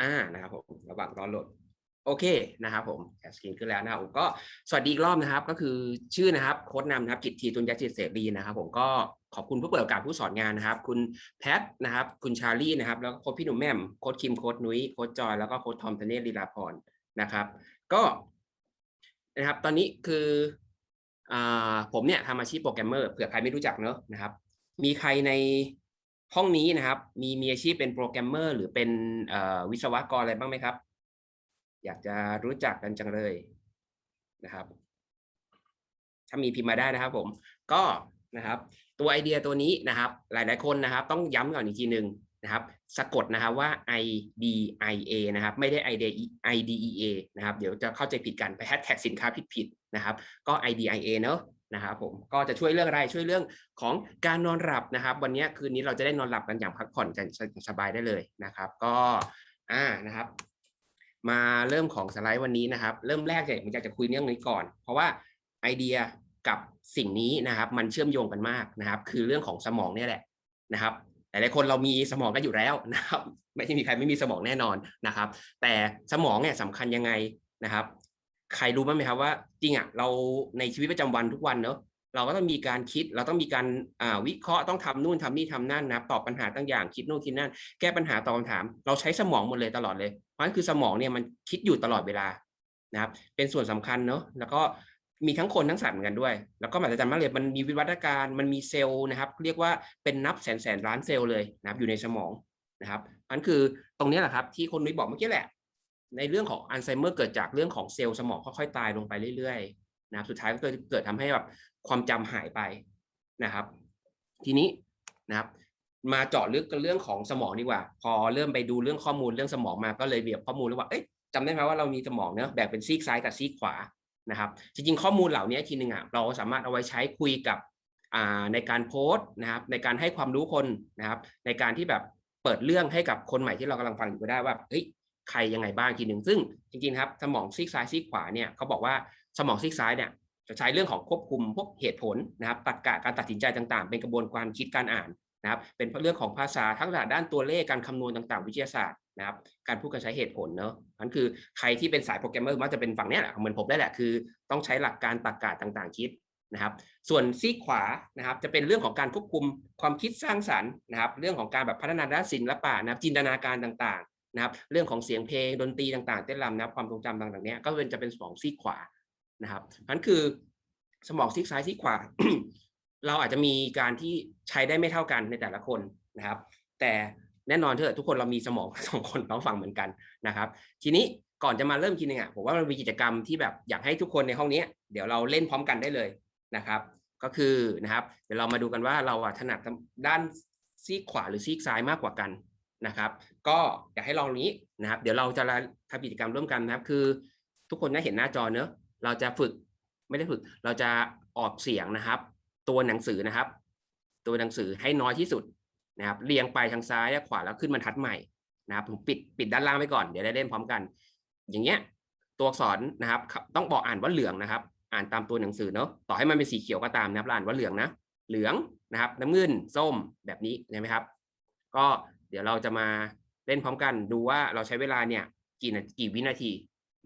อ่านะครับผมระหว่างรอโหลดโอเคนะครับผมแชร์สกรีนขึ้นแล้วนะครับผมก็สวัสดีอีกรอบนะครับ ก็คือชื่อนะครับโค้ดนำนะครับกิตทีตุนยจิตเสรีนะครับ ผมก็ขอบคุณผู้เปิดโอกาสผู้สอนงานนะครับ คุณแพทนะครับ คุณชาลี่นะครับ แล้วก็โค้ดพี่หนุ่มแหม่มโค้ดคิมโค้ดนุ้ยโค้ดจอยแล้วก็โค้ดทอมธเนศลีลาพรนะครับ ก็นะครับ ตอนนี้คืออ่าผมเนี่ยทำอาชีพโปรแกรมเมอร์เผื่อใครไม่รู้จักเนอะนะครับ มีใครใน ห้องนี้นะครับ มีมีอาชีพเป็นโปรแกรมเมอร์หรือเป็นวิศวกรอะไรบ้างไหมครับ อยากจะรู้จักกันจังเลยนะครับ ถ้ามีพิมพ์มาได้นะครับ ผม ก็นะครับ ตัวไอเดียตัวนี้นะครับ หลาย ๆ คนนะครับ ต้องย้ำก่อนอีกทีหนึ่งนะครับ สะกดนะครับว่า I D I A นะครับ ไม่ได้ I D I D E A นะครับ เดี๋ยวจะเข้าใจผิดกันไปแฮชแท็กสินค้าผิดๆนะครับ ก็ I D I A เนอะ นะครับผมก็จะช่วยเรื่องอะไรช่วยเรื่องของการนอนหลับนะครับ วันนี้คืนนี้เราจะได้นอนหลับกันอย่างพักผ่อนกันสบายได้เลยนะครับ ก็อ่านะครับ มาเริ่มของสไลด์วันนี้นะครับ เริ่มแรกเนี่ยผมอยากจะคุยเรื่องนี้ก่อน เพราะว่าไอเดียกับสิ่งนี้นะครับ มันเชื่อมโยงกันมากนะครับ คือเรื่องของสมองเนี่ยแหละนะครับหลายๆคนเรามีสมองกันอยู่แล้วนะครับ ไม่ใช่มีใครไม่มีสมองแน่นอนนะครับ แต่สมองเนี่ยสำคัญยังไงนะครับ ใครรู้บ้างไหมครับว่า จริงอะเราในชีวิตประจำวันทุกวันเนอะเราก็ต้องมีการคิดเราต้องมีการวิเคราะห์ต้องทำนู่นทำนี่ทำนั่นนะตอบปัญหาต่างอย่างคิดนู่นคิดนั่นแก้ปัญหาตอบคำถาม เราใช้สมองหมดเลยตลอดเลย เพราะฉะนั้นคือสมองเนี่ยมันคิดอยู่ตลอดเวลานะครับ เป็นส่วนสำคัญเนอะแล้วก็มีทั้งคนทั้งสัตว์เหมือนกันด้วย แล้วก็มหัศจรรย์มากเลยมันมีวิวัฒนาการมันมีเซลล์นะครับ เรียกว่าเป็นนับแสนแสนล้านเซลล์เลยนะครับอยู่ในสมองนะครับอันคือตรงนี้แหละครับที่คนนุ้ยบอกเมื่อกี้แหละ ในเรื่องของอัลไซเมอร์เกิดจากเรื่องของเซลล์สมองค่อยๆตายลงไปเรื่อยๆนะครับสุดท้ายก็เกิดเกิดทำให้แบบความจำหายไปนะครับ ทีนี้นะครับมาเจาะลึกกันเรื่องของสมองดีกว่า พอเริ่มไปดูเรื่องข้อมูลเรื่องสมองมาก็เลยเรียบข้อมูลแล้วว่าเอ๊ะจำได้ไหมว่าเรามีสมองเนอะแบ่งเป็นซีกซ้ายกับซีกขวานะครับ จริงๆข้อมูลเหล่านี้ทีหนึ่งอะเราสามารถเอาไว้ใช้คุยกับในการโพสต์นะครับ ในการให้ความรู้คนนะครับ ในการที่แบบเปิดเรื่องให้กับคนใหม่ที่เรากำลังฟังอยู่ก็ได้ว่าเฮ้ย ใครยังไงบ้างทีหนึ่งซึ่งจริงๆครับสมองซีกซ้ายซีกขวาเนี่ยเขาบอกว่าสมองซีกซ้ายเนี่ยจะใช้เรื่องของควบคุมพวกเหตุผลนะครับตรรกะการตัดสินใจต่างๆ เป็นกระบวนการคิดการอ่านนะครับ เป็นเรื่องของภาษาทักษะด้านตัวเลขการคำนวณต่างๆ วิทยาศาสตร์นะครับการพูดการใช้เหตุผลเนอะนั่นคือใครที่เป็นสายโปรแกรมเมอร์มักจะเป็นฝั่งเนี้ยแหละเหมือนผมได้แหละคือ ต้องใช้หลักการตรรกะต่างๆ คิดนะครับ ส่วนซีขวานะครับจะเป็นเรื่องของการควบคุมความคิดสร้างสรรค์นะครับ เรื่องของการแบบพัฒนาด้านศิลปะนะครับจินตนาการต่างๆ นะครับเรื่องของเสียงเพลงดนตรีต่างๆเต้นรำนะครับความทรงจำต่างๆเนี้ยก็เป็นจะเป็นสมองซีกขวานะครับนั่นคือสมองซีกซ้ายซีกขวา เราอาจจะมีการที่ใช้ได้ไม่เท่ากันในแต่ละคนนะครับ แต่แน่นอนเถอะทุกคนเรามีสมองสองคนต้องฟังเหมือนกันนะครับ ทีนี้ก่อนจะมาเริ่มทีนึงอะผมว่ามันมีกิจกรรมที่แบบอยากให้ทุกคนในห้องนี้เดี๋ยวเราเล่นพร้อมกันได้เลยนะครับ ก็คือนะครับ เดี๋ยวเรามาดูกันว่าเราถนัดด้านซีกขวาหรือซีกซ้ายมากกว่ากัน นะครับ ก็อยากให้ลองนี้นะครับ เดี๋ยวเราจะทำกิจกรรมร่วมกันนะครับ คือ ทุกคนได้เห็นหน้าจอเนอะเราจะฝึกไม่ได้ฝึก เราจะออกเสียงนะครับ ตัวหนังสือนะครับ ตัวหนังสือให้น้อยที่สุดนะครับเรียงไปทางซ้ายและขวาแล้วขึ้นบรรทัดใหม่นะครับผมปิดปิดด้านล่างไว้ก่อนเดี๋ยวได้เล่นพร้อมกัน อย่างเงี้ยตัวอักษรนะครับ ต้องบอกอ่านว่าเหลืองนะครับ อ่านตามตัวหนังสือเนาะต่อให้มันเป็นสีเขียวก็ตามนะครับอ่านว่าเหลืองนะ เหลืองนะครับ น้ำเงินส้มแบบนี้เห็นไหมครับ ก็ เดี๋ยวเราจะมาเล่นพร้อมกันดูว่าเราใช้เวลาเนี่ยกี่กี่วินาที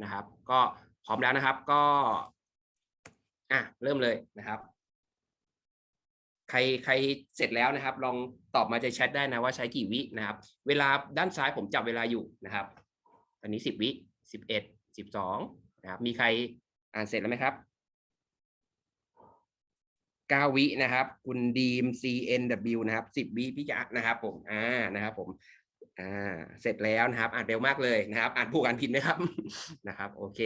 นะครับ ก็พร้อมแล้วนะครับก็อะเริ่มเลยนะครับ ใครใครเสร็จแล้วนะครับ ลองตอบมาในแชทได้นะว่าใช้กี่วินะครับ เวลาด้านซ้ายผมจับเวลาอยู่นะครับตอนนี้สิบวิสิบเอ็ดสิบสองนะครับ มีใครอ่านเสร็จแล้วไหมครับ ก้าวินะครับ คุณดีม CNW นะครับสิบวิพี่จะนะครับผมอ่านะครับผมอ่าเสร็จแล้วนะครับ อ่านเร็วมากเลยนะครับ อ่านผูกอ่านผิดนะครับนะครับ โอเค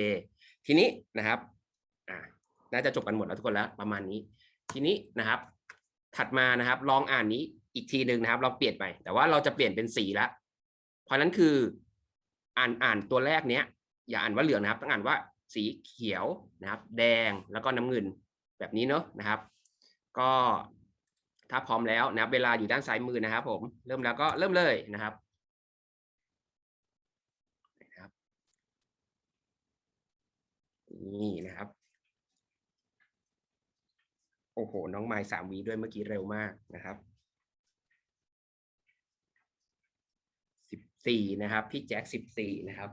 ทีนี้นะครับอ่าน่าจะจบกันหมดแล้วทุกคนแล้วประมาณนี้ ทีนี้นะครับ ถัดมานะครับ ลองอ่านนี้อีกทีหนึ่งนะครับ เราเปลี่ยนไปแต่ว่าเราจะเปลี่ยนเป็นสีล้วเพราะนั้นคืออ่านอ่านตัวแรกเนี้ย อย่าอ่านว่าเหลืองนะครับ ต้องอ่านว่าสีเขียวนะครับ แดงแล้วก็น้ำเงินแบบนี้เนาะนะครับ ก็ถ้าพร้อมแล้วนะครับเวลาอยู่ด้านซ้ายมือนะครับ ผมเริ่มแล้วก็เริ่มเลยนะครับนี่นะครับ โอ้โห น้องไม้สามวีด้วยเมื่อกี้เร็วมากนะครับสิบสี่นะครับ พี่แจ็คสิบสี่นะครับ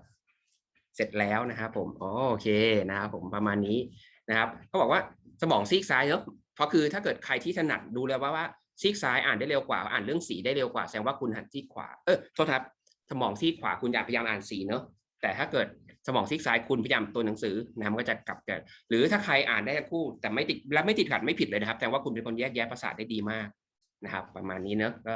เสร็จแล้วนะครับ ผมโอเคนะครับ ผมประมาณนี้นะครับเขาบอกว่าสมองซีกซ้ายเนอะ เพราะคือถ้าเกิดใครที่ถนัดดูแล้วว่าว่าซีกซ้ายอ่านได้เร็วกว่า อ่านเรื่องสีได้เร็วกว่าแสดงว่าคุณหันซีกขวาเออโทษครับสมองซีกขวาคุณอยากพยายามอ่านสีเนอะแต่ถ้าเกิดสมองซีกซ้ายคุณพยายามตัวหนังสือนะครับมันก็จะกลับกันหรือถ้าใครอ่านได้ทั้งคู่แต่ไม่ติดและไม่ติดขัดไม่ผิดเลยนะครับ แต่ว่าคุณเป็นคนแยกแยะประสาได้ดีมากนะครับ ประมาณนี้เนอะก็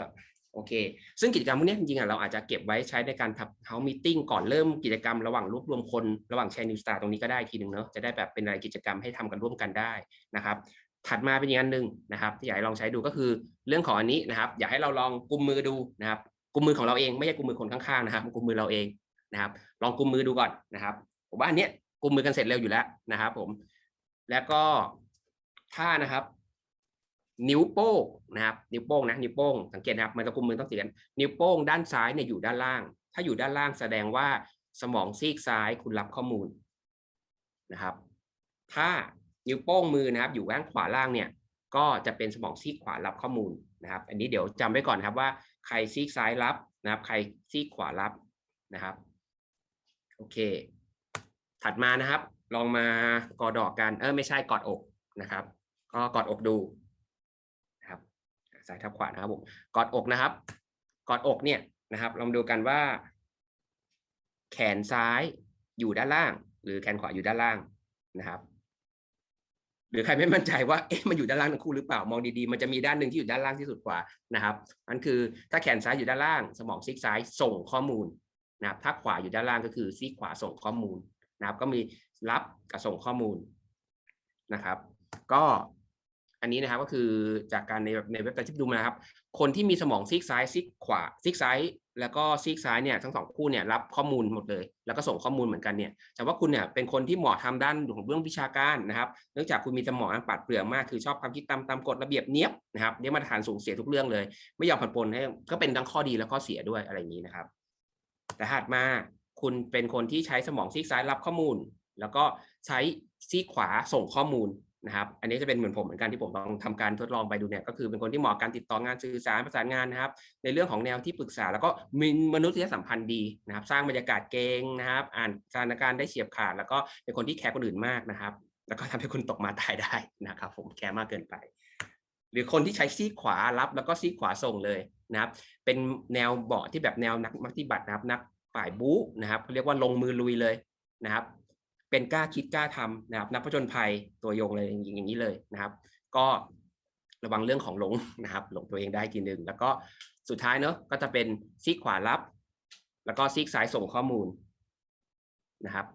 โอเค ซึ่งกิจกรรมพวกนี้จริงๆอะเราอาจจะเก็บไว้ใช้ในการทำเฮามีติ้งก่อนเริ่มกิจกรรมระหว่างรวบรวมคนระหว่างแชร์นิวสตาร์ตรงนี้ก็ได้ทีหนึ่งเนอะจะได้แบบเป็นอะไรกิจกรรมให้ทำกันร่วมกันได้นะครับ ถัดมาเป็นอีกอันหนึ่งนะครับ ที่อยากให้ลองใช้ดูก็คือเรื่องของอันนี้นะครับ อยากให้เราลองกุมมือดูนะครับ กุมมือของเราเองไม่ใช่กุมมือคนข้างๆนะครับ กุมมือเราเองนะครับ ลองกุมมือดูก่อนนะครับผมว่าอันเนี้ยกุมมือกันเสร็จเร็วอยู่แล้วนะครับ ผม แล้วก็ถ้านะครับ นิ้วโป้งนะครับ นิ้วโป้งนะนิ้วโป้งสังเกตนะครับมันจะกุมมือต้องเสีกันนิ้วโป้งด้านซ้ายเนี่ยอยู่ด้านล่าง ถ้าอยู่ด้านล่างแสดงว่าสมองซีกซ้ายคุณรับข้อมูลนะครับ ถ้า นิ้วโป้งมือนะครับ อยู่ด้านขวาล่างเนี่ย ก็จะเป็นสมองซีกขวารับข้อมูลนะครับ อันนี้เดี๋ยวจำไว้ก่อนครับว่าใครซีกซ้ายรับนะครับ ใครซีกขวารับนะครับโอเค ถัดมานะครับ ลองมากอดอกกันเออไม่ใช่กอดอกนะครับ ก็กอดอกดูนะครับซ้ายทับขวานะครับผมกอดอกนะครับ กอดอกเนี่ยนะครับ ลองดูกันว่า แขนซ้ายอยู่ด้านล่าง หรือแขนขวาอยู่ด้านล่างนะครับ รือใครไม่มั่นใจว่าเอ๊ะมันอยู่ด้านล่างทั้งคู่หรือเปล่ามองดีๆ มันจะมีด้านหนึ่งที่อยู่ด้านล่างที่สุดกว่านะครับนั่นคือถ้าแขนซ้ายอยู่ด้านล่าง สมองซีกซ้ายส่งข้อมูลนะครับถ้าขวาอยู่ด้านล่างก็คือซีกขวาส่งข้อมูลนะครับก็มีรับกับส่งข้อมูลนะครับ ก็อันนี้นะครับก็คือจากการในในเว็บไซต์ที่ดูมานะครับ คนที่มีสมองซีกซ้ายซีกขวาซีกซ้าย แล้วก็ซีกซ้ายเนี่ยทั้งสองคู่เนี่ยรับข้อมูลหมดเลย แล้วก็ส่งข้อมูลเหมือนกันเนี่ยแต่ว่าคุณเนี่ยเป็นคนที่เหมาะทำด้านของเรื่องวิชาการนะครับ เนื่องจากคุณมีสมองอันปราดเปรื่องมากคือชอบความคิดตามตามกฎระเบียบเนี้ยบนะครับเนี้ยมาตรฐานสูงเสียทุกเรื่องเลย ไม่ยอมผ่อนปลนให้ก็เป็นทั้งข้อดีและข้อเสียด้วยอะไรอย่างนี้นะครับ แต่ถัดมาคุณเป็นคนที่ใช้สมองซีกซ้ายรับข้อมูล แล้วก็ใช้ซีกขวาส่งข้อมูล นะครับอันนี้จะเป็นเหมือนผมเหมือนกันที่ผมลองทำการทดลองไปดูเนี่ยก็คือเป็นคนที่เหมาะการติดต่องานสื่อสารประสานงานนะครับ ในเรื่องของแนวที่ปรึกษา แล้วก็มีมนุษยสัมพันธ์ดีนะครับ สร้างบรรยากาศเก่งนะครับ อ่านสถานการณ์ได้เฉียบขาด แล้วก็เป็นคนที่แคร์คนอื่นมากนะครับ แล้วก็ทำให้คุณตกมาตายได้นะครับ ผมแคร์มากเกินไป หรือคนที่ใช้ซีขวารับ แล้วก็ซีขวาส่งเลยนะครับ เป็นแนวเบาะที่แบบแนวนักปฏิบัตินะครับ นักฝ่ายบู๊นะครับเขาเรียกว่าลงมือลุยเลยนะครับ เป็นกล้าคิดกล้าทำนะครับ นักผจญภัยตัวยงเลยอย่างนี้เลยนะครับ ก็ระวังเรื่องของหลงนะครับ หลงตัวเองได้ทีหนึ่งแล้วก็สุดท้ายเนอะก็จะเป็นซีกขวารับ แล้วก็ซีกซ้ายส่งข้อมูลนะครับ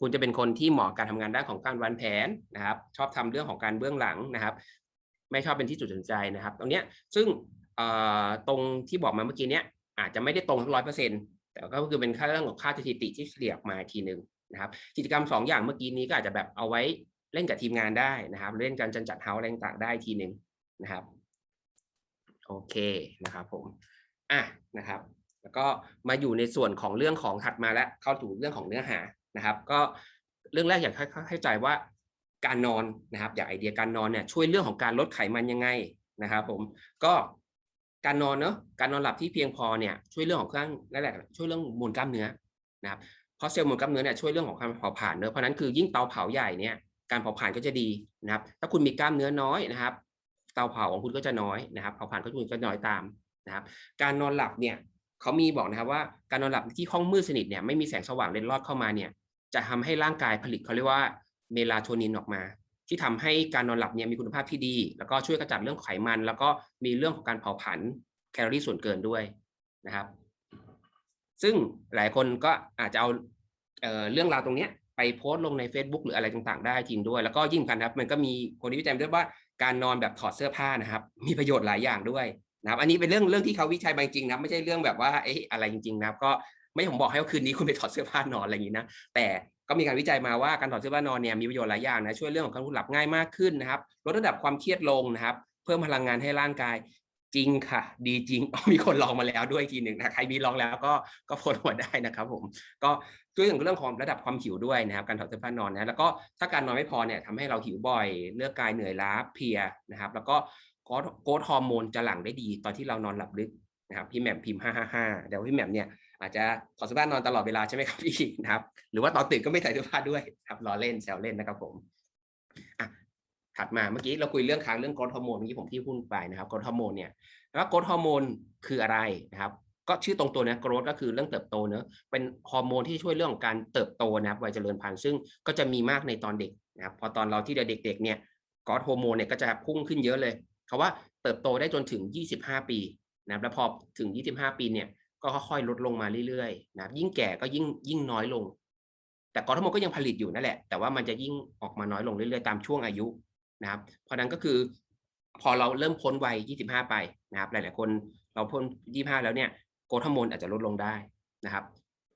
คุณจะเป็นคนที่เหมาะการทำงานด้านของการวางแผนนะครับ ชอบทำเรื่องของการเบื้องหลังนะครับ ไม่ชอบเป็นที่จุดสนใจนะครับ ตรงเนี้ยซึ่งตรงที่บอกมาเมื่อกี้เนี้ยอาจจะไม่ได้ตรงร้อยเปอร์เซ็นต์แต่ก็คือเป็นค่าเรื่องของค่าสถิติที่เฉลี่ยออกมาทีหนึ่ง นะครับกิจกรรม 2 อย่างเมื่อกี้นี้ก็อาจจะแบบเอาไว้เล่นกับทีมงานได้นะครับ เล่นการจัดจัดเฮาส์อะไรต่างได้ทีหนึ่งนะครับโอเคนะครับผมอะนะครับ แล้วก็มาอยู่ในส่วนของเรื่องของถัดมาแล้วเข้าถึงเรื่องของเนื้อหานะครับ ก็เรื่องแรกอยากให้เข้าใจว่าการนอนนะครับ อยากไอเดียการนอนเนี่ยช่วยเรื่องของการลดไขมันยังไงนะครับผมก็การนอนเนาะการนอนหลับที่เพียงพอเนี่ยช่วยเรื่องของเครื่องนั่นแหละช่วยเรื่องมวลกล้ามเนื้อนะครับ ราะเซลล์มวลกล้ามเนื้อเนี่ยช่วยเรื่องของการเผาผลาญเนื้อเพราะนั้นคือยิ่งเตาเผาใหญ่เนี่ยการเผาผลาญก็จะดีนะครับ ถ้าคุณมีกล้ามเนื้อน้อยนะครับ เตาเผาของคุณก็จะน้อยนะครับเผาผลาญก็คุณก็น้อยตามนะครับ การนอนหลับเนี่ยเขามีบอกนะครับว่าการนอนหลับที่ห้องมืดสนิทเนี่ยไม่มีแสงสว่างเล็ดลอดเข้ามาเนี่ยจะทำให้ร่างกายผลิตเขาเรียกว่าเมลาโทนินออกมา ที่ทำให้การนอนหลับเนี่ยมีคุณภาพที่ดี แล้วก็ช่วยกระจัดเรื่องไขมัน แล้วก็มีเรื่องของการเผาผลาญแคลอรี่ส่วนเกินด้วยนะครับ ซึ่งหลายคนก็อาจจะเอาเอเรื่องราวตรงเนี้ยไปโพสต์ลงใน Facebook หรืออะไรต่างๆ ได้จริงด้วย แล้วก็ยิ่งกันครับ มันก็มีคนที่วิจัยด้วยว่าการนอนแบบถอดเสื้อผ้านะครับ มีประโยชน์หลายอย่างด้วยนะครับ อันนี้เป็นเรื่องเรื่องที่เขาวิจัยมาจริงนะไม่ใช่เรื่องแบบว่าเอ๊ะอะไรจริง ๆ นะครับ ก็ไม่ผมบอกให้ว่าคืนนี้คุณไปถอดเสื้อผ้านอนอะไรอย่างนี้นะ แต่ก็มีการวิจัยมาว่าการถอดเสื้อผ้านอนเนี่ยมีประโยชน์หลายอย่างนะช่วยเรื่องของการหลับง่ายมากขึ้นนะครับลดระดับความเครียดลงนะครับ เพิ่มพลังงานให้ร่างกาย จริงค่ะ ดีจริงมีคนลองมาแล้วด้วยทีหนึ่งนะใครมีลองแล้วก็ก็โพสต์หัวได้นะครับผมก็ช่วยถึงเรื่องของระดับความหิวด้วยนะครับ การถอดเสื้อผ้านอนนะแล้วก็ถ้าการนอนไม่พอเนี่ยทำให้เราหิวบ่อยเลือกกายเหนื่อยล้าเพลียนะครับ แล้วก็โกรทฮอร์โมนจะหลั่งได้ดีตอนที่เรานอนหลับลึกนะครับพี่แหม่มพิมพ์555เดี๋ยวพี่แหม่มเนี่ยอาจจะถอดเสื้อผ้านอนตลอดเวลาใช่ไหมครับพี่นะครับ หรือว่าตอนตื่นก็ไม่ใส่เสื้อผ้าด้วยครับล้อเล่นแซวเล่นนะครับผม ถัดมาเมื่อกี้เราคุยเรื่องค้างเรื่องกรดฮอร์โมนเมื่อกี้ผมที่พูดไปนะครับกรดฮอร์โมนเนี่ยแล้วกรดฮอร์โมนคืออะไรนะครับก็ชื่อตรงตัวนะกรดก็คือเรื่องเติบโตเนอะเป็นฮอร์โมนที่ช่วยเรื่องของการเติบโตนะครับวัยเจริญพันธุ์ซึ่งก็จะมีมากในตอนเด็กนะครับพอตอนเราที่เด็กๆเนี่ยกรดฮอร์โมนเนี่ยก็จะพุ่งขึ้นเยอะเลยเขาว่าเติบโตได้จนถึง 25 ปีนะครับแล้วพอถึง 25 ปีเนี่ยก็ค่อยๆลดลงมาเรื่อยๆนะครับยิ่งแก่ก็ยิ่งยิ่งน้อยลง แต่กรทมก็ยังผลิตอยู่นั่นแหละ แต่ว่ามันจะยิ่งออกมาน้อยลงเรื่อยๆตามช่วงอายุ นะครับเพราะนั้นก็คือพอเราเริ่มพ้นวัย 25 ไปนะครับ หลาย ๆ คนเราพ้น 25 แล้วเนี่ยโกรทฮอร์โมนอาจจะลดลงได้นะครับ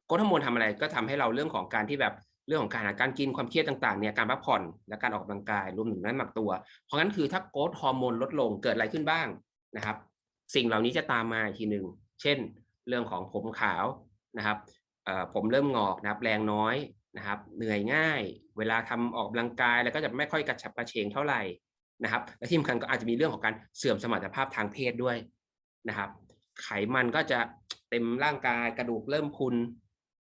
โกรทฮอร์โมนทำอะไรก็ทำให้เราเรื่องของการที่แบบเรื่องของการการกินความเครียดต่างๆเนี่ยการพักผ่อนและการออกกำลังกายรวมถึงน้ำหนักตัว เพราะงั้นคือถ้าโกรทฮอร์โมนลดลงเกิดอะไรขึ้นบ้างนะครับ สิ่งเหล่านี้จะตามมาอีกทีหนึ่งเช่น เรื่องของผมขาวนะครับผมเริ่มงอกนะครับแรงน้อย นะครับเหนื่อยง่าย เวลาทำออกกำลังกายแล้วก็จะไม่ค่อยกระฉับกระเฉงเท่าไหร่นะครับ และที่สำคัญก็อาจจะมีเรื่องของการเสื่อมสมรรถภาพทางเพศด้วยนะครับ ไขมันก็จะเต็มร่างกายกระดูกเริ่มพุน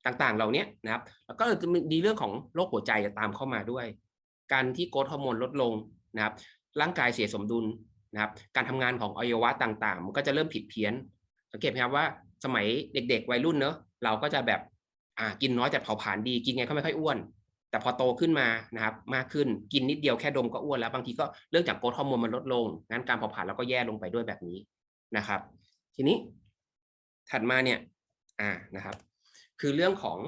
ต่างๆ เหล่านี้นะครับ แล้วก็จะมีเรื่องของโรคหัวใจจะตามเข้ามาด้วย การที่โกรทฮอร์โมนลดลงนะครับ ร่างกายเสียสมดุลนะครับ การทำงานของอวัยวะต่างๆ มันก็จะเริ่มผิดเพี้ยน สังเกตไหมครับว่าสมัยเด็ก ๆ วัยรุ่นเนอะเราก็จะแบบ อ่ากินน้อยแต่เผาผลาญดีกินไงก็ไม่ค่อยอ้วน แต่พอโตขึ้นมานะครับมากขึ้นกินนิดเดียวแค่ดมก็อ้วนแล้วบางทีก็เรื่องจากโกรทฮอร์โมนมันลดลงงั้นการเผาผลาญเราก็แย่ลงไปด้วยแบบนี้นะครับ ทีนี้ถัดมาเนี่ยอ่านะครับ คือเรื่องของ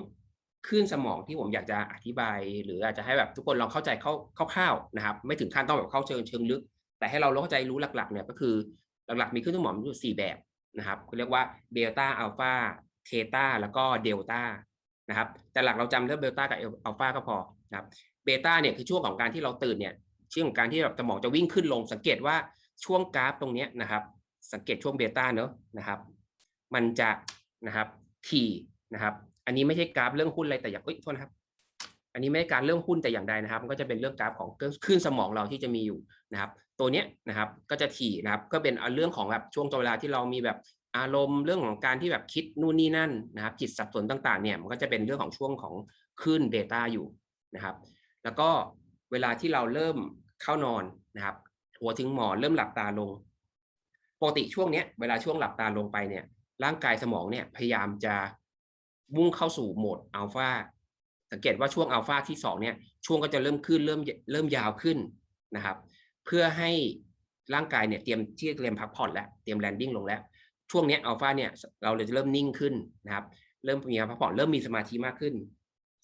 คลื่นสมองที่ผมอยากจะอธิบาย หรืออาจจะให้แบบทุกคนลองเข้าใจคร่าวๆนะครับ ไม่ถึงขั้นต้องแบบเข้าเชิงเชิงลึก แต่ให้เราเข้าใจรู้หลักๆเนี่ยก็คือหลักๆมีคลื่นสมองอยู่สี่แบบนะครับเรียกว่าเบต้าอัลฟาเทตาแล้วก็เดลต้า นะครับ แต่หลักเราจำเรื่องเบต้ากับอัลฟาก็พอนะครับเบต้าเนี่ยคือช่วงของการที่เราตื่นเนี่ยช่วงของการที่แบบสมองจะวิ่งขึ้นลง สังเกตว่าช่วงกราฟตรงนี้นะครับ สังเกตช่วงเบต้าเนอะนะครับ มันจะนะครับถี่นะครับ อันนี้ไม่ใช่กราฟเรื่องหุ้นอะไรแต่อย่างเอ้ยโทษนะครับ อันนี้ไม่ใช่การเรื่องหุ้นแต่อย่างใดนะครับ มันก็จะเป็นเรื่องกราฟของคลื่นสมองเราที่จะมีอยู่นะครับ ตัวเนี้ยนะครับก็จะถี่นะครับ ก็เป็นเรื่องของแบบช่วงเวลาที่เรามีแบบ อารมณ์เรื่องของการที่แบบคิดนู่นนี่นั่นนะครับ จิตสับสนต่างๆเนี่ยมันก็จะเป็นเรื่องของช่วงของคลื่นเบต้าอยู่นะครับ แล้วก็เวลาที่เราเริ่มเข้านอนนะครับ หัวถึงหมอนเริ่มหลับตาลงปกติช่วงเนี้ยเวลาช่วงหลับตาลงไปเนี่ย ร่างกายสมองเนี่ยพยายามจะมุ่งเข้าสู่โหมดอัลฟาสังเกตว่าช่วงอัลฟาที่2เนี่ยช่วงก็จะเริ่มขึ้นเริ่มเริ่มยาวขึ้นนะครับ เพื่อให้ร่างกายเนี่ยเตรียมที่เตรียมพักผ่อนแล้วเตรียมแลนดิ้งลงแล้ว ช่วงนี้อัลฟาเนี่ยเราเลยจะเริ่มนิ่งขึ้นนะครับ เริ่มมีการพักผ่อนเริ่มมีสมาธิมากขึ้น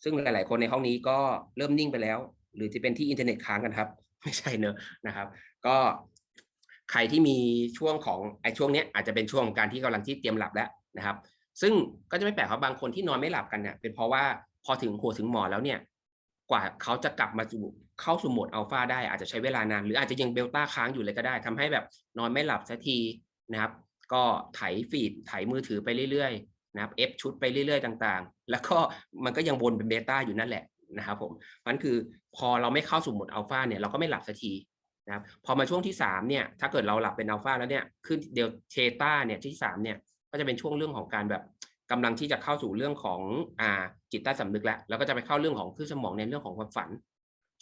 ซึ่งหลาย ๆ คนในห้องนี้ก็เริ่มนิ่งไปแล้ว หรือจะเป็นที่อินเทอร์เน็ตค้างกันครับ ไม่ใช่เนอะนะครับ ก็ใครที่มีช่วงของไอ้ช่วงนี้อาจจะเป็นช่วงการที่กำลังที่เตรียมหลับแล้วนะครับ ซึ่งก็จะไม่แปลกครับบางคนที่นอนไม่หลับกันเนี่ยเป็นเพราะว่าพอถึงหัวถึงหมอแล้วเนี่ย กว่าเขาจะกลับมาสู่เข้าสู่โหมดอัลฟาได้อาจจะใช้เวลานานหรืออาจจะยังเบลต้าค้างอยู่เลยก็ได้ทำให้แบบนอนไม่หลับสักทีนะครับ ก็ไถฟีดไถมือถือไปเรื่อยๆนะครับเอฟชุดไปเรื่อยๆ ต่างๆ แล้วก็มันก็ยังวนเป็นเบต้าอยู่นั่นแหละนะครับผมมันคือพอเราไม่เข้าสู่โหมดอัลฟาเนี่ยเราก็ไม่หลับสักทีนะครับพอมาช่วงที่3เนี่ยถ้าเกิดเราหลับเป็นอัลฟาแล้วเนี่ยขึ้นเดลเทต้าเนี่ยที่3เนี่ยก็จะเป็นช่วงเรื่องของการแบบกำลังที่จะเข้าสู่เรื่องของอ่าจิตใต้สำนึกแล้วแล้วก็จะไปเข้าเรื่องของขึ้นสมองในเรื่องของความฝัน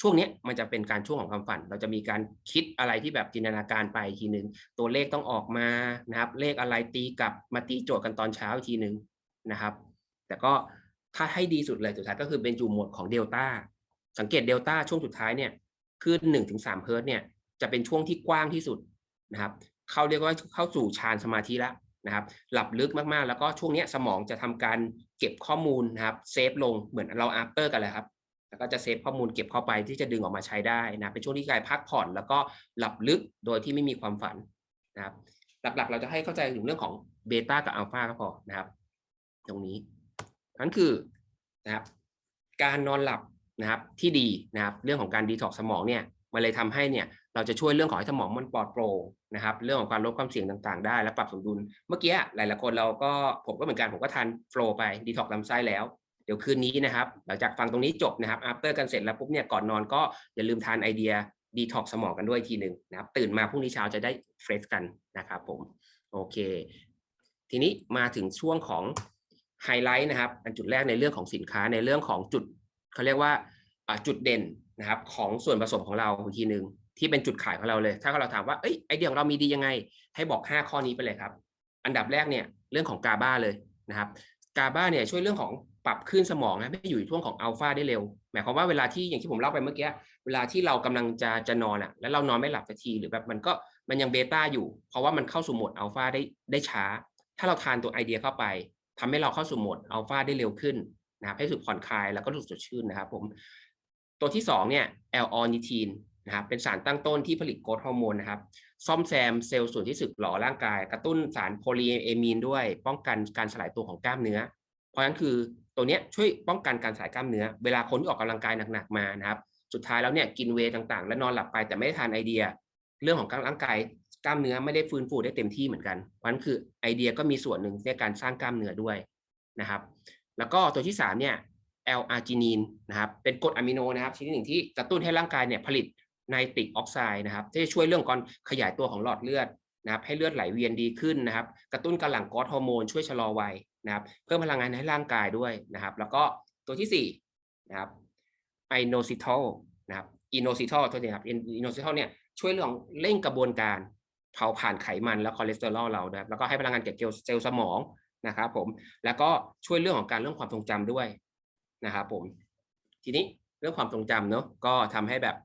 ช่วงนี้มันจะเป็นการช่วงของความฝัน เราจะมีการคิดอะไรที่แบบจินตนาการไปทีหนึ่งตัวเลขต้องออกมานะครับ เลขอะไรตีกลับมาตีโจทย์กันตอนเช้าทีหนึ่งนะครับ แต่ก็ถ้าให้ดีสุดเลยสุดท้ายก็คือเป็นจูโหมดของเดลต้าสังเกตเดลต้าช่วงสุดท้ายเนี่ยขึ้นหนึ่งถึงสามเฮิร์ตเนี่ยจะเป็นช่วงที่กว้างที่สุดนะครับเขาเรียกว่าเข้าสู่ฌานสมาธิแล้วนะครับ หลับลึกมากๆ แล้วก็ช่วงนี้สมองจะทำการเก็บข้อมูลนะครับเซฟลงเหมือนเราอัปเตอร์กันเลยครับ แล้วก็จะเซฟข้อมูลเก็บเข้าไปที่จะดึงออกมาใช้ได้นะเป็นช่วงที่กายพักผ่อน แล้วก็หลับลึกโดยที่ไม่มีความฝันนะครับหลักๆ เราจะให้เข้าใจถึงเรื่องของเบต้ากับอัลฟาก็พอนะครับ ตรงนี้นั่นคือนะครับการนอนหลับนะครับที่ดีนะครับเรื่องของการดีท็อกสมองเนี่ยมันเลยทำให้เนี่ยเราจะช่วยเรื่องของให้สมองมันปลอดโปร่งนะครับเรื่องของการลดความเสี่ยงต่างๆ ได้และปรับสมดุล เมื่อกี้หลายๆคนเราก็ผมก็เหมือนกันผมก็ทานโฟล์ไปดีท็อกลำไส้แล้ว เดี๋ยวคืนนี้นะครับ หลังจากฟังตรงนี้จบนะครับอัปเตอร์กันเสร็จแล้วปุ๊บเนี่ยก่อนนอนก็อย่าลืมทานไอเดียดีท็อกสมองกันด้วยทีหนึ่งนะครับ ตื่นมาพรุ่งนี้เช้าจะได้เฟรชกันนะครับผมโอเค ทีนี้มาถึงช่วงของไฮไลท์นะครับ อันจุดแรกในเรื่องของสินค้าในเรื่องของจุดเขาเรียกว่าจุดเด่นนะครับของส่วนผสมของเราทีหนึ่งที่เป็นจุดขายของเราเลย ถ้าเราถามว่าอไอเดียของเรามีดียังไง ให้บอก 5 ข้อนี้ไปเลยครับ อันดับแรกเนี่ยเรื่องของกาบาเลยนะครับ กาบาเนี่ยช่วยเรื่องของ ปรับคลื่นสมองนะไม่อยู่ในช่วงของอัลฟาได้เร็ว หมายความว่าเวลาที่อย่างที่ผมเล่าไปเมื่อกี้เวลาที่เรากำลังจะจะนอนอะแล้วเรานอนไม่หลับสักทีหรือแบบมันก็มันยังเบต้าอยู่ เพราะว่ามันเข้าสู่โหมดอัลฟาได้ได้ช้า ถ้าเราทานตัวไอเดียเข้าไปทำให้เราเข้าสู่โหมดอัลฟาได้เร็วขึ้นนะครับให้สึกผ่อนคลายแล้วก็รู้สึกสดชื่นนะครับผมตัวที่สองเนี่ยแอลออนิทีนนะครับเป็นสารตั้งต้นที่ผลิตโกรทฮอร์โมนนะครับซ่อมแซมเซลล์ส่วนที่สึกหรอร่างกาย กระตุ้นสารโพลีเอมีนด้วย ป้องกันการสลายตัวของกล้ามเนื้อ เพราะฉะนั้นคือตัวเนี้ยช่วยป้องกันการสายกล้ามเนื้อ เวลาคนที่ออกกำลังกายหนักๆมานะครับ สุดท้ายแล้วเนี่ยกินเวต่างๆ แล้วนอนหลับไปแต่ไม่ได้ทานไอเดีย เรื่องของการร่างกายกล้ามเนื้อไม่ได้ฟื้นฟูได้เต็มที่เหมือนกันเพราะฉะนั้นคือไอเดียก็มีส่วนหนึ่งในการสร้างกล้ามเนื้อด้วยนะครับ แล้วก็ตัวที่สามเนี่ย L อาร์จินีนนะครับเป็นกรดอะมิโนนะครับชนิดหนึ่งที่กระตุ้นให้ร่างกายเนี่ยผลิตไนตริกออกไซด์นะครับที่จะช่วยเรื่องการขยายตัวของหลอดเลือดนะครับให้เลือดไหลเวียนดีขึ้นนะครับ กระตุ้นการหลั่งกรดฮอร์โมนช่วยชะลอวัย นะครับเพิ่มพลังงานให้ร่างกายด้วยนะครับ แล้วก็ตัวที่สี่นะครับไอโนซิทอลนะครับอิโนซิทอลตัวนี้ครับอิโนซิทอลเนี่ยช่วยเรื่องเร่งกระบวนการเผาผ่านไขมันและคอเลสเตอรอลเรานะครับแล้วก็ให้พลังงานแก่เซลล์สมองนะครับผมแล้วก็ช่วยเรื่องของการเรื่องความทรงจำด้วยนะครับผมทีนี้เรื่องความทรงจำเนอะก็ทำให้แบบ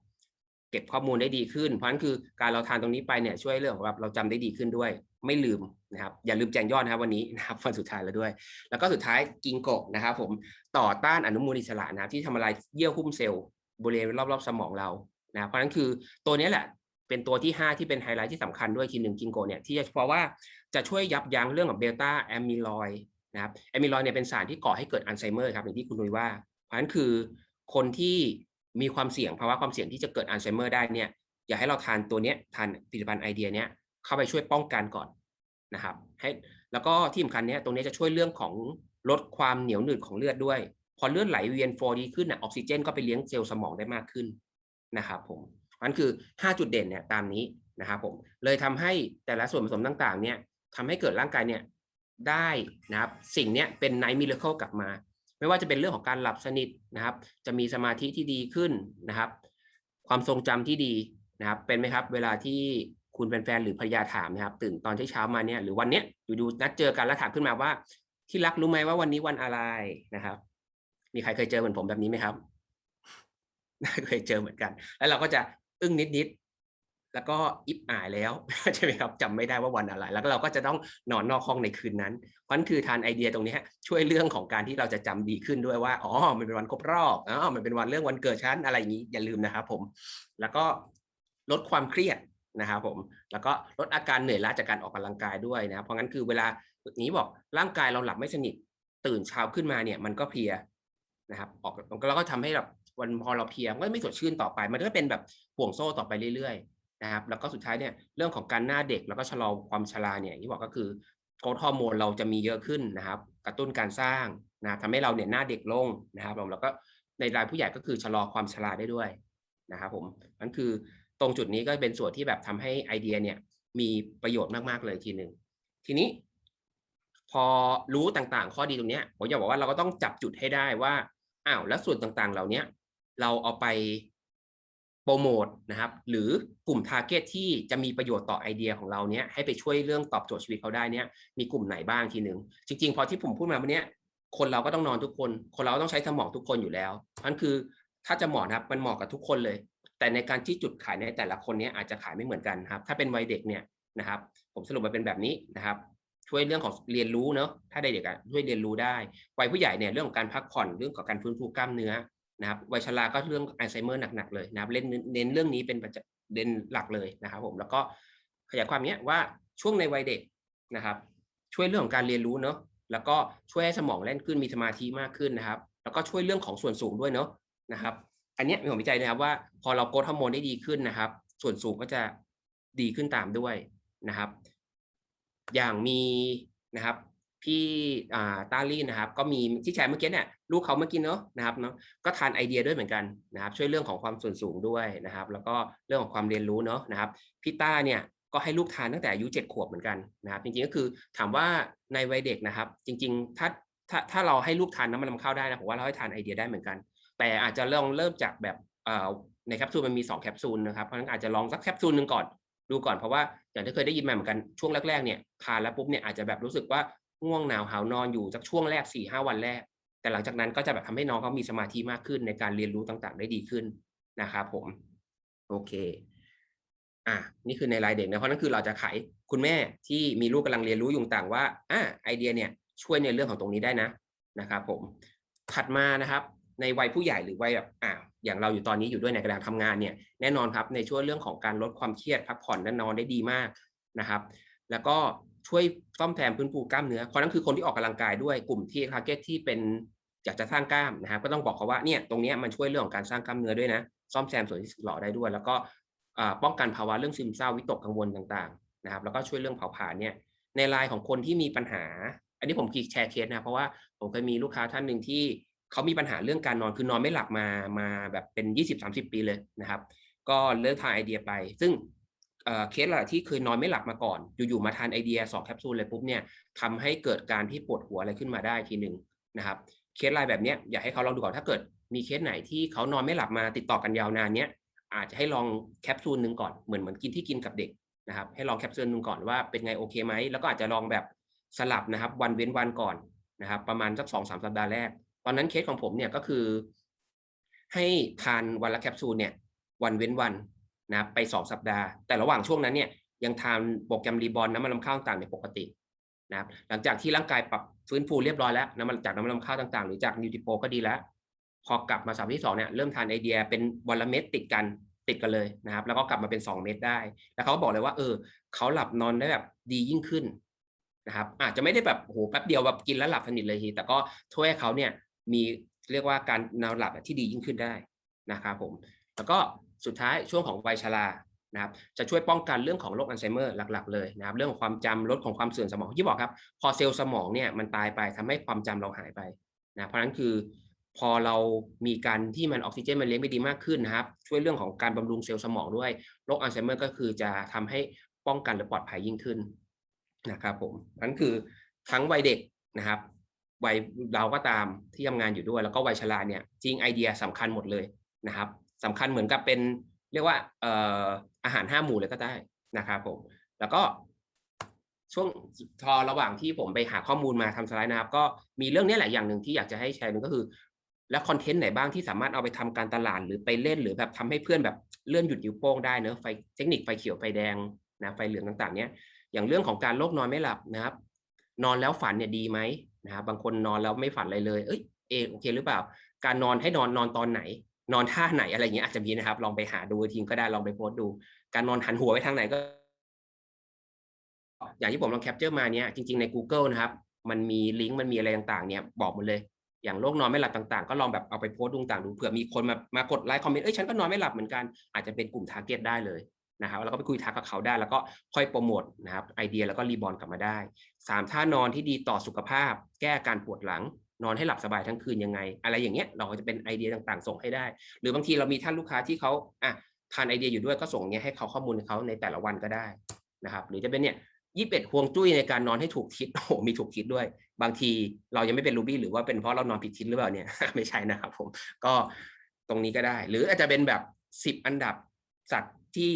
เก็บข้อมูลได้ดีขึ้น เพราะนั้นคือการเราทานตรงนี้ไปเนี่ยช่วยเรื่องของแบบเราจำได้ดีขึ้นด้วย ไม่ลืมนะครับ อย่าลืมแจ้งยอดนะครับวันนี้นะครับวันสุดท้ายแล้วด้วย แล้วก็สุดท้ายกิงโกะนะครับ ผมต่อต้านอนุมูลอิสระนะครับที่ทำลายเยื่อหุ้มเซลล์บริเวณรอบๆสมองเรานะเพราะนั้นคือตัวนี้แหละเป็นตัวที่ 5 ที่เป็นไฮไลท์ที่สำคัญด้วยทีหนึ่งกิงโกเนี่ยที่เพราะว่าจะช่วยยับยั้งเรื่องของเบต้าแอมิลอยนะครับแอมิลอยเนี่ยเป็นสารที่ก่อให้เกิดอัลไซเมอร์ครับอย่างที่คุณนุ้ยว่า เพราะฉะนั้นคือคนที่ มีความเสี่ยงภาวะความเสี่ยงที่จะเกิดอัลไซเมอร์ได้เนี่ยอย่าให้เราทานตัวเนี้ยทานผลิตภัณฑ์ไอเดียเนี้ยเข้าไปช่วยป้องกันก่อนนะครับให้แล้วก็ที่สำคัญเนี้ยตรงนี้จะช่วยเรื่องของลดความเหนียวหนืดของเลือดด้วย พอเลือดไหลเวียนโฟดีขึ้นน่ะออกซิเจนก็ไปเลี้ยงเซลล์สมองได้มากขึ้นนะครับผมนั่นคือ 5 จุดเด่นเนี่ยตามนี้นะครับผมเลยทำให้แต่ละส่วนผสมต่างๆเนี่ยทำให้เกิดร่างกายเนี่ยได้นะครับสิ่งเนี้ยเป็นไนท์มิเลเคิลกลับมา ไม่ว่าจะเป็นเรื่องของการหลับสนิทนะครับ จะมีสมาธิที่ดีขึ้นนะครับ ความทรงจำที่ดีนะครับ เป็นไหมครับ เวลาที่คุณแฟนๆหรือภรรยาถามนะครับ ตื่นตอนเช้าๆมาเนี่ยหรือวันเนี้ยอยู่ๆนัดเจอกันแล้วถามขึ้นมาว่า ที่รักรู้ไหมว่าวันนี้วันอะไรนะครับ มีใครเคยเจอเหมือนผมแบบนี้ไหมครับเคยเจอเหมือนกัน แล้วเราก็จะอึ้งนิดๆ แล้วก็อิบอายแล้วใช่ไหมครับจำไม่ได้ว่าวันอะไร แล้วเราก็จะต้องนอนนอกห้องในคืนนั้นเพราะนั่นคือทานไอเดียตรงนี้ช่วยเรื่องของการที่เราจะจำดีขึ้นด้วยว่าอ๋อมันเป็นวันครบรอบอ๋อมันเป็นวันเรื่องวันเกิดฉันอะไรอย่างนี้อย่าลืมนะครับผม แล้วก็ลดความเครียดนะครับผมแล้วก็ลดอาการเหนื่อยล้าจากการออกกำลังกายด้วยนะเพราะงั้นคือเวลานี้บอกร่างกายเราหลับไม่สนิทตื่นเช้าขึ้นมาเนี่ยมันก็เพลียนะครับออกแล้วก็ทำให้แบบวันพอเราเพลียมันก็ไม่สดชื่นต่อไป มันก็เป็นแบบห่วงโซ่ต่อไปเรื่อย นะครับแล้วก็สุดท้ายเนี่ยเรื่องของการหน้าเด็กแล้วก็ชะลอความชราเนี่ยที่บอกก็คือโกรทฮอร์โมนเราจะมีเยอะขึ้นนะครับ กระตุ้นการสร้างนะทำให้เราเนี่ยหน้าเด็กลงนะครับผมแล้วก็ในรายผู้ใหญ่ก็คือชะลอความชราได้ด้วยนะครับผมนั่นคือตรงจุดนี้ก็เป็นส่วนที่แบบทำให้ไอเดียเนี่ยมีประโยชน์มากๆเลยทีหนึ่งทีนี้ พอรู้ต่างๆ ข้อดีตรงเนี้ยผมอยากบอกว่าเราก็ต้องจับจุดให้ได้ว่าอ้าวแล้วส่วนต่างๆ เหล่านี้เราเอาไป โปรโมทนะครับหรือกลุ่มทาร์เก็ตที่จะมีประโยชน์ต่อไอเดียของเราเนี้ยให้ไปช่วยเรื่องตอบโจทย์ชีวิตเขาได้เนี้ยมีกลุ่มไหนบ้างทีหนึ่งจริง ๆ พอที่ผมพูดมาวันนี้คนเราก็ต้องนอนทุกคน คนเราต้องใช้สมองทุกคนอยู่แล้วนั่นคือถ้าจะเหมาะนะครับมันเหมาะกับทุกคนเลย แต่ในการที่จุดขายในแต่ละคนเนี้ยอาจจะขายไม่เหมือนกันครับ ถ้าเป็นวัยเด็กเนี่ยนะครับผมสรุปมาเป็นแบบนี้นะครับช่วยเรื่องของเรียนรู้เนาะถ้าเด็กๆช่วยเรียนรู้ได้วัยผู้ใหญ่เนี่ยเรื่องของการพักผ่อนเรื่องของการฟื้นฟูกล้ามเนื้อ นะครับวัยชราก็เรื่องอัลไซเมอร์หนักๆเลยนะครับเล่นเน้นเรื่องนี้เป็นประเด่นหลักเลยนะครับ ผมแล้วก็ขยายความเนี้ยว่าช่วงในวัยเด็กนะครับ ช่วยเรื่องของการเรียนรู้เนาะแล้วก็ช่วยให้สมองเล่นขึ้นมีสมาธิมากขึ้นนะครับ แล้วก็ช่วยเรื่องของส่วนสูงด้วยเนาะนะครับ อันนี้มีผลวิจัยนะครับว่าพอเราโกรทฮอร์โมนได้ดีขึ้นนะครับ ส่วนสูงก็จะดีขึ้นตามด้วยนะครับ อย่างมีนะครับ พี่อ่าตาลี่นะครับ ก็มีที่แชร์เมื่อกี้เนี่ยลูกเขาเมื่อกี้เนาะนะครับเนาะก็ทานไอเดียด้วยเหมือนกันนะครับ ช่วยเรื่องของความส่วนสูงด้วยนะครับ แล้วก็เรื่องของความเรียนรู้เนาะนะครับพี่ต้าเนี่ยก็ให้ลูกทานตั้งแต่อายุเจ็ดขวบเหมือนกันนะครับ จริงๆก็คือถามว่าในวัยเด็กนะครับ จริง ๆ ถ้าถ้าถ้าเราให้ลูกทานน้ำมันลำข้าวได้นะผมว่าเราให้ทานไอเดียได้เหมือนกัน แต่อาจจะลองเริ่มจากแบบเอ่อในแคปซูลมันมี 2 แคปซูลนะครับเพราะฉะนั้นอาจจะลองสักแคปซูลหนึ่งก่อนดูก่อนเพราะว่าอย่างที่เคยได้ยินมาเหมือนกันช่วงแรกๆเนี่ยทานแล้วปุ๊บเนี่ยอาจจะแบบรู้สึกว่า ง่วงหนาวหาวนอนอยู่สักช่วงแรก4ี่ห้าวันแรก แต่หลังจากนั้นก็จะแบบทำให้น้องเขามีสมาธิมากขึ้นในการเรียนรู้ต่างๆ ได้ดีขึ้นนะครับผม โอเค อะนี่คือในรายเด็กนะเพราะนั่นคือเราจะไขคุณแม่ที่มีลูกกำลังเรียนรู้อยู่ต่างว่าอ่าไอเดียเนี่ยช่วยในเรื่องของตรงนี้ได้นะนะครับผมถัดมานะครับ ในวัยผู้ใหญ่หรือวัยแบบอ่าอย่างเราอยู่ตอนนี้อยู่ด้วยในกำลังทำงานเนี่ยแน่นอนครับในช่วงเรื่องของการลดความเครียดพักผ่อนและนอนได้ดีมากนะครับ แล้วก็ ช่วยซ่อมแซมพื้นฟูกล้ามเนื้อเพราะนั่นคือคนที่ออกกำลังกายด้วยกลุ่มที่ทาร์เก็ตที่เป็นอยากจะสร้างกล้ามนะครับก็ต้องบอกเขาว่าเนี่ยตรงนี้มันช่วยเรื่องของการสร้างกล้ามเนื้อด้วยนะ ซ่อมแซมส่วนที่สึกหรอได้ด้วย แล้วก็ป้องกันภาวะเรื่องซึมเศร้าวิตกกังวลต่างๆนะครับ แล้วก็ช่วยเรื่องเผาผลาญเนี่ยในรายของคนที่มีปัญหา อันนี้ผมคีแชร์เคสนะเพราะว่าผมเคยมีลูกค้าท่านหนึ่งที่เขามีปัญหาเรื่องการนอนคือนอนไม่หลับมามาแบบเป็น 20-30 ปีเลยนะครับ ก็เลิกทานไอเดียไป ซึ่ง เคสหละที่เคยนอนไม่หลับมาก่อน อยู่ๆมาทานไอเดียสองแคปซูลเลยปุ๊บเนี่ยทำให้เกิดการที่ปวดหัวอะไรขึ้นมาได้ทีหนึ่งนะครับเคสรายแบบเนี้ยอยากให้เขาลองดูก่อนถ้าเกิดมีเคสไหนที่เขานอนไม่หลับมาติดต่อกันยาวนานเนี้ยอาจจะให้ลองแคปซูลหนึ่งก่อนเหมือนเหมือนกินที่กินกับเด็กนะครับให้ลองแคปซูลหนึ่งก่อนว่าเป็นไงโอเคไหมแล้วก็อาจจะลองแบบสลับนะครับวันเว้นวันก่อนนะครับ ประมาณสักสองสามสัปดาห์แรก ตอนนั้นเคสของผมเนี่ยก็คือ ให้ทานวันละแคปซูลเนี่ย วันเว้นวัน นะครับไปสองสัปดาห์ แต่ระหว่างช่วงนั้นเนี่ยยังทานโปรแกรมรีบอลน้ำมันลำข้าวต่างๆในปกตินะครับหลังจากที่ร่างกายปรับฟื้นฟูเรียบร้อยแล้วน้ำมันจากน้ำมันลำข้าวต่างๆ หรือจากนิวติโปก็ดีแล้ว พอกลับมาสัปดาห์ที่สองเนี่ยเริ่มทานไอเดียเป็นวันละเม็ดติดกันติดกันเลยนะครับ แล้วก็กลับมาเป็น 2 เม็ดได้ แล้วเขาบอกเลยว่า เออเขาหลับนอนได้แบบดียิ่งขึ้นนะครับอาจจะไม่ได้แบบโหแป๊บเดียวแบบกินแล้วหลับสนิทเลยทีแต่ก็ช่วยให้เขาเนี่ยมีเรียกว่าการนอนหลับที่ดียิ่งขึ้นได้นะครับผม แล้วก็ สุดท้ายช่วงของวัยชรานะครับจะช่วยป้องกันเรื่องของโรคอัลไซเมอร์หลักๆเลยนะครับเรื่องของความจำลดของความเสื่อมสมองที่บอกครับ พอเซลล์สมองเนี่ยมันตายไปทำให้ความจำเราหายไปนะเพราะฉะนั้นคือพอเรามีการที่มันออกซิเจนมันเลี้ยงไม่ดีมากขึ้นนะครับ ช่วยเรื่องของการบำรุงเซลล์สมองด้วยโรคอัลไซเมอร์ก็คือจะทำให้ป้องกันหรือปลอดภัยยิ่งขึ้นนะครับผมนั่นคือทั้งวัยเด็กนะครับวัยเราก็ตามที่ทำงานอยู่ด้วย แล้วก็วัยชราเนี่ยจริงไอเดียสำคัญหมดเลยนะครับ สำคัญเหมือนกับเป็นเรียกว่าเอ่ออาหารห้าหมู่เลยก็ได้นะครับผม แล้วก็ช่วงพอระหว่างที่ผมไปหาข้อมูลมาทำสไลด์นะครับ ก็มีเรื่องนี้แหละอย่างหนึ่งที่อยากจะให้แชร์นึงก็คือ แล้วคอนเทนต์ไหนบ้างที่สามารถเอาไปทำการตลาดหรือไปเล่นหรือแบบทำให้เพื่อนแบบเลื่อนหยุดนิ้วโป้งได้เนอะไฟเทคนิคไฟเขียวไฟแดงนะไฟเหลืองต่าง ๆ เนี้ยอย่างเรื่องของการโรคนอนไม่หลับนะครับ นอนแล้วฝันเนี่ยดีไหมนะครับบางคนนอนแล้วไม่ฝันอะไรเลย เอ้ยเอโอเคหรือเปล่า การนอนให้นอนนอนตอนไหน นอนท่าไหนอะไรเงี้ยอาจจะมีนะครับ ลองไปหาดูทีมก็ได้ลองไปโพสต์ดู การนอนหันหัวไปทางไหนก็ อย่างที่ผมลองแคปเจอร์มาเนี่ยจริงๆใน Google นะครับ มันมีลิงก์มันมีอะไรต่างๆ เนี่ยบอกหมดเลย อย่างโรคนอนไม่หลับต่างๆ ก็ลองแบบเอาไปโพสต์ดูต่างๆดูเผื่อมีคนมามากดไลค์คอมเมนต์เอ้ยฉันก็นอนไม่หลับเหมือนกันอาจจะเป็นกลุ่มทาร์เก็ตได้เลยนะครับแล้วก็ไปคุยทักกับเขาได้ แล้วก็ค่อยโปรโมทนะครับไอเดียแล้วก็รีบอลกลับมาได้สามท่านอนที่ดีต่อสุขภาพ แก้การปวดหลัง นอนให้หลับสบายทั้งคืนยังไง อะไรอย่างเงี้ยเราก็จะเป็นไอเดียต่างๆ ส่งให้ได้ หรือบางทีเรามีท่านลูกค้าที่เขาอะทานไอเดียอยู่ด้วยก็ส่งเนี้ยให้เขาข้อมูลเขาในแต่ละวันก็ได้นะครับ หรือจะเป็นเนี่ยยี่สิบเอ็ดห่วงจุ้ยในการนอนให้ถูกทิศโอ้โหมีถูกทิศด้วย บางทีเรายังไม่เป็นรูบี้หรือว่าเป็นเพราะเรานอนผิดทิศหรือเปล่าเนี่ยไม่ใช่นะครับผมก็ตรงนี้ก็ได้ หรืออาจจะเป็นแบบสิบอันดับสัตว์ที่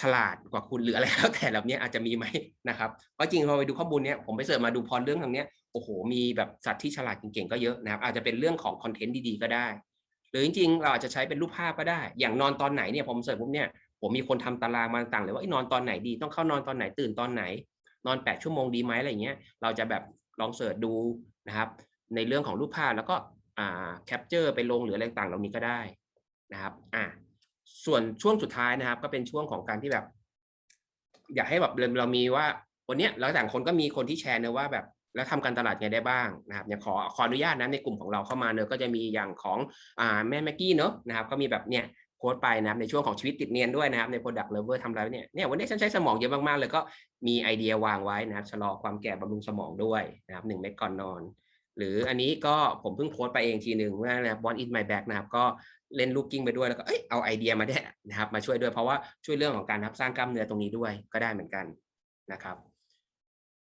ฉลาดกว่าคุณหรืออะไรแล้วแต่แบบนี้อาจจะมีไหมนะครับเพราะจริงพอไปดูข้อมูลเนี้ยผมไปเสิร์ชมาดูพอเรื่องทางเนี้ย โอ้โหมีแบบสัตว์ที่ฉลาดเก่งๆก็เยอะนะครับ อาจจะเป็นเรื่องของคอนเทนต์ดีๆก็ได้ หรือจริงๆ เราอาจจะใช้เป็นรูปภาพก็ได้ อย่างนอนตอนไหนเนี่ยผมเสิร์ชปุ๊บเนี่ยผมมีคนทำตารางมาต่างเลยว่าไอ้นอนตอนไหนดีต้องเข้านอนตอนไหนตื่นตอนไหน นอนแปดชั่วโมงดีไหมอะไรเงี้ยเราจะแบบลองเสิร์ชดูนะครับ ในเรื่องของรูปภาพแล้วก็อ่าแคปเจอร์ไปลงหรืออะไรต่างเหล่านี้ก็ได้นะครับอ่าส่วนช่วงสุดท้ายนะครับ ก็เป็นช่วงของการที่แบบ อยากให้แบบเรามีว่าวันนี้ยแล้วแต่างคนก็มีคนที่แชร์เนะว่าแบบ แล้วทำการตลาดไงได้บ้างนะครับอย่างขอขออนุญาตนะในกลุ่มของเราเข้ามาเนอะก็จะมีอย่างของอ่าแม่แม็กกี้เนอะนะครับก็มีแบบเนี่ยโค้ดไปนะครับในช่วงของชีวิตติดเนียนด้วยนะครับใน Product Lover ทำอะไรเนี่ยเนี่ยวันนี้ฉันใช้สมองเยอะมากๆเลยก็มีไอเดียวางไว้นะครับชะลอความแก่บำรุงสมองด้วยนะครับหนึ่งเม็ดก่อนนอน หรืออันนี้ก็ผมเพิ่งโพสต์ไปเองทีหนึ่งว่านะครับ Born in my back นะครับก็เล่นลูกกิ้งไปด้วยแล้วก็เอ้ยเอาไอเดียมาได้นะครับมาช่วยด้วยเพราะว่าช่วยเรื่องของการสร้างกล้ามเนื้อตรงนี้ด้วยก็ได้เหมือนกันนะครับ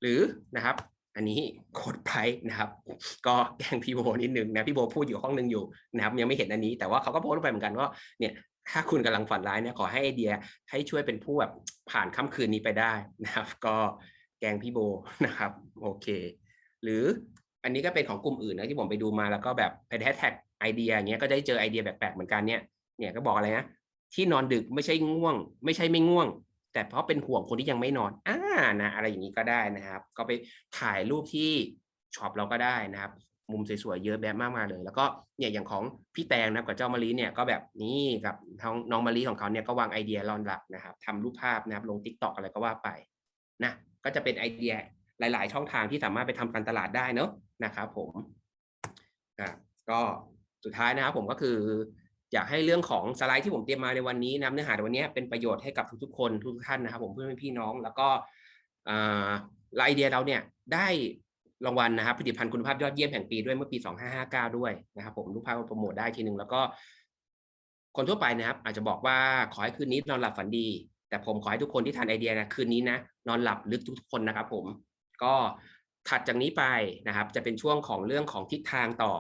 หรือนะครับ อันนี้โค้ดไพรส์นะครับ ก็แกล้งพี่โบนิดนึงนะพี่โบพูดอยู่ห้องนึงอยู่นะครับยังไม่เห็นอันนี้แต่ว่าเขาก็โพสต์ลงไปเหมือนกันว่าเนี่ยถ้าคุณกำลังฝันร้ายเนี่ยขอให้ไอเดียให้ช่วยเป็นผู้แบบผ่านค่ำคืนนี้ไปได้นะครับ ก็แกงพี่โบนะครับ โอเค หรืออันนี้ก็เป็นของกลุ่มอื่นนะที่ผมไปดูมาแล้วก็แบบเป็นแฮชแท็กไอเดียอย่างเงี้ยก็ได้เจอไอเดียแปลกๆเหมือนกันเนี่ยเนี่ยก็บอกอะไรนะที่นอนดึกไม่ใช่ง่วง ไม่ใช่ไม่ง่วง แต่เพราะเป็นห่วงคนที่ยังไม่นอนอ่า นะอะไรอย่างนี้ก็ได้นะครับ ก็ไปถ่ายรูปที่ช็อปเราก็ได้นะครับ มุมสวยๆเยอะแบบมากมายเลย แล้วก็เนี่ยอย่างของพี่แตงนะกับเจ้ามะลิเนี่ยก็แบบนี้กับน้องน้องมะลิของเขาเนี่ยก็วางไอเดียรอนหลักนะครับทำรูปภาพนะครับลงทิกตอกอะไรก็ว่าไปนะก็จะเป็นไอเดียหลาย ๆ ช่องทางที่สามารถไปทำการตลาดได้เนอะนะครับผมอะก็สุดท้ายนะครับผมก็คืออยากให้เรื่องของสไลด์ที่ผมเตรียมมาในวันนี้นะเนื้อหาในวันนี้เป็นประโยชน์ให้กับทุกๆคนทุกท่านนะครับ ผมเพื่อนพี่น้อง แล้วก็ ไอเดียเราเนี่ยได้รางวัลนะครับผลิตภัณฑ์คุณภาพยอดเยี่ยมแห่งปีด้วยเมื่อปี 2559 ด้วยนะครับ ผมรูปภาพมาโปรโมทได้ทีหนึ่งแล้วก็ คนทั่วไปนะครับ อาจจะบอกว่าขอให้คืนนี้นอนหลับฝันดี แต่ผมขอให้ทุกคนที่ทานไอเดียนะคืนนี้นะนอนหลับลึกทุกคนนะครับ ผมก็ถัดจากนี้ไปนะครับ จะเป็นช่วงของเรื่องของทิศทางต่อ